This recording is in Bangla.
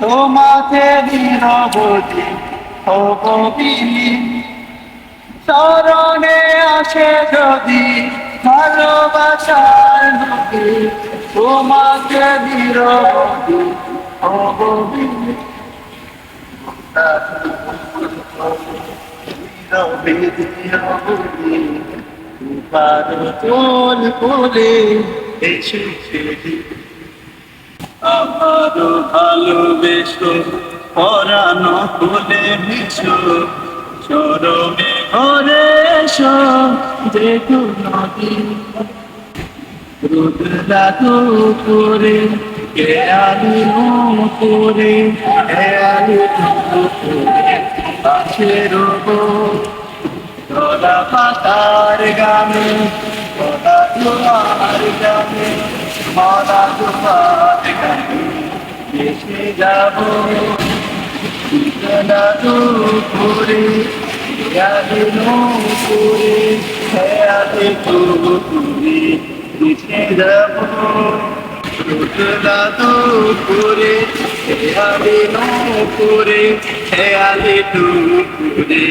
তোমাকে নিরবধি অববিনী চরণে আসে যদি ভালোবাসার নদী তোমাকে নিরবধি অববিনী তোল কোলে এসেছে আমার ভালোবেসো, পরানো কোলে মিশো চরমে ঘরে এসো যেটু নদী। রুদ্রা তো করে কে আলি করে কে আলি করে রোবো, তোলা পাতার গানে, তোলা জোয়ার গানে। জোয়ার গানে এসে যাব তোলা তো খেয়ালি করে খেয়ালি তো করে এসে যাব তোলা তো করে খেয়ালি করে খেয়ালি তো করে